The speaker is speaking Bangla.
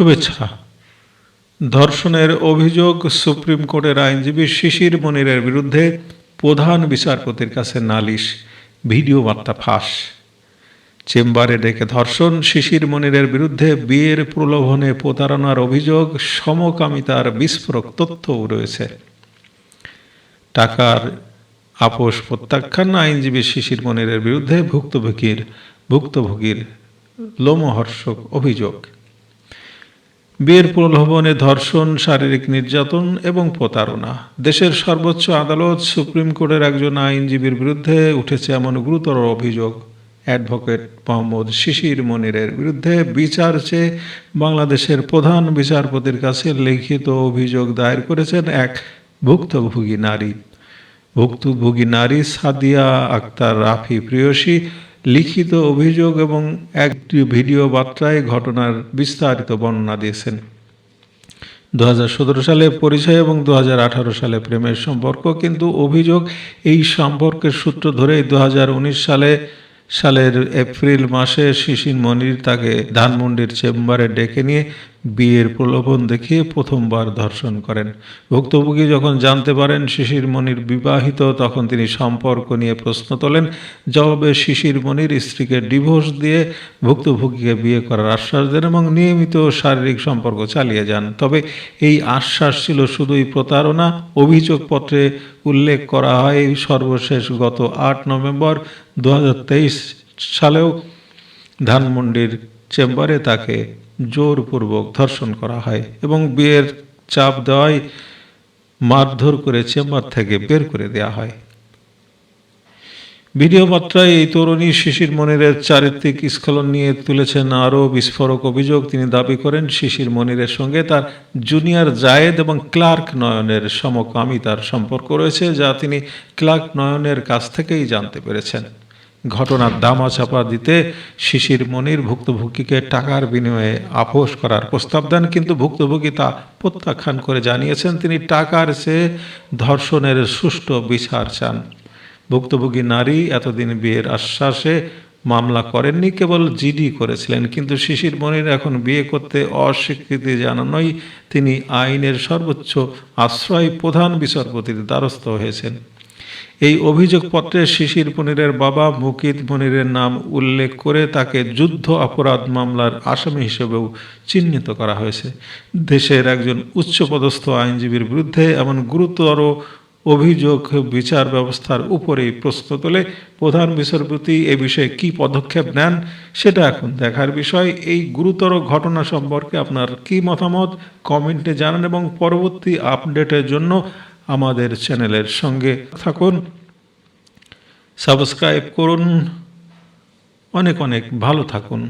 শুভেচ্ছা। ধর্ষণের অভিযোগ সুপ্রিম কোর্টের আইনজীবী শিশির মনিরের বিরুদ্ধে প্রধান বিচারপতির কাছে নালিশ, ভিডিও বার্তা ফাঁস। চেম্বারে ডেকে ধর্ষণ, শিশির মনিরের বিরুদ্ধে বিয়ের প্রলোভনে প্রতারণার অভিযোগ, সমকামিতার বিস্ফোরক তথ্যও রয়েছে। টাকার আপোষ প্রত্যাখ্যান আইনজীবী শিশির মনিরের বিরুদ্ধে ভুক্তভোগীর ভুক্তভোগীর লোমহর্ষক অভিযোগ। বিয়ের প্রলোভনে ধর্ষণ, শারীরিক নির্যাতন এবং প্রতারণা। দেশের সর্বোচ্চ আদালত সুপ্রিম কোর্টের একজন আইনজীবীর বিরুদ্ধে উঠেছে এমন গুরুতর অভিযোগ। অ্যাডভোকেট মোহাম্মদ শিশির মনিরের বিরুদ্ধে বিচার চেয়ে বাংলাদেশের প্রধান বিচারপতির কাছে লিখিত অভিযোগ দায়ের করেছেন এক ভুক্তভোগী নারী। ভুক্তভোগী নারী সাদিয়া আক্তার রাফি প্রিয়সী লিখিত অভিযোগ এবং একটি ভিডিও বার্তায় ঘটনার বিস্তারিত বর্ণনা দিয়েছেন। দু সালে পরিচয় এবং দু হাজার আঠারো সালে প্রেমের সম্পর্ক, কিন্তু অভিযোগ এই সম্পর্কের সূত্র ধরে দু সালে, সালের এপ্রিল মাসে শিশির মনির তাকে ধানমন্ডির চেম্বারে ডেকে নিয়ে বিয়ের প্রলোভন দেখিয়ে প্রথমবার ধর্ষণ করেন। ভুক্তভোগী যখন জানতে পারেন শিশির মনির বিবাহিত, তখন তিনি সম্পর্ক নিয়ে প্রশ্ন তোলেন। জবাবে শিশির মনির স্ত্রীকে ডিভোর্স দিয়ে ভুক্তভোগীকে বিয়ে করার আশ্বাস দেন এবং নিয়মিত শারীরিক সম্পর্ক চালিয়ে যান। তবে এই আশ্বাস ছিল শুধুই প্রতারণা। অভিযোগপত্রে উল্লেখ করা হয়, সর্বশেষ গত আট নভেম্বর দু হাজার তেইশ সালেও ধানমন্ডির চেম্বারে তাকে জোরপূর্বক ধর্ষণ করা হয় এবং বিয়ের চাপ দেওয়ায় মারধর করে চেম্বার থেকে বের করে দেওয়া হয়। ভিডিও বার্তায় এই তরুণী শিশির মনিরের চারিত্রিক স্খলন নিয়ে তুলেছেন আরও বিস্ফোরক অভিযোগ। তিনি দাবি করেন, শিশির মনিরের সঙ্গে তার জুনিয়র জায়েদ এবং ক্লার্ক নয়নের সমকামিতার সম্পর্ক রয়েছে, যা তিনি ক্লার্ক নয়নের কাছ থেকেই জানতে পেরেছেন। ঘটনার দামাচাপা দিতে শিশির মনির ভুক্তভোগীকে টাকার বিনিময়ে আপোষ করার প্রস্তাব দেন, কিন্তু ভুক্তভোগী তা প্রত্যাখ্যান করে জানিয়েছেন, তিনি টাকার চেয়ে ধর্ষণের সুষ্ঠু বিচার চান। ভুক্তভোগী নারী এতদিন বিয়ের আশ্বাসে মামলা করেননি, কেবল জিডি করেছিলেন, কিন্তু শিশির মনির এখন বিয়ে করতে অস্বীকৃতি জানানোই তিনি আইনের সর্বোচ্চ আশ্রয় প্রধান বিচারপতির দ্বারস্থ হয়েছেন। এই অভিযোগপত্রে শিশির মনিরের বাবা মুকিত মনিরের নাম উল্লেখ করে তাকে যুদ্ধ অপরাধ মামলার আসামি হিসেবেও চিহ্নিত করা হয়েছে। দেশের একজন উচ্চপদস্থ আইনজীবীর বিরুদ্ধে এমন গুরুতর অভিযোগ বিচার ব্যবস্থার উপরেই প্রশ্ন তোলে প্রধান বিচারপতি এ বিষয়ে কি পদক্ষেপ নেন সেটা এখন দেখার বিষয়। এই গুরুতর ঘটনা সম্পর্কে আপনার কি মতামত? কমেন্টে জানান এবং পরবর্তী আপডেটের জন্য আমাদের চ্যানেলের সঙ্গে থাকুন সাবস্ক্রাইব করুন অনেক অনেক ভালো থাকুন।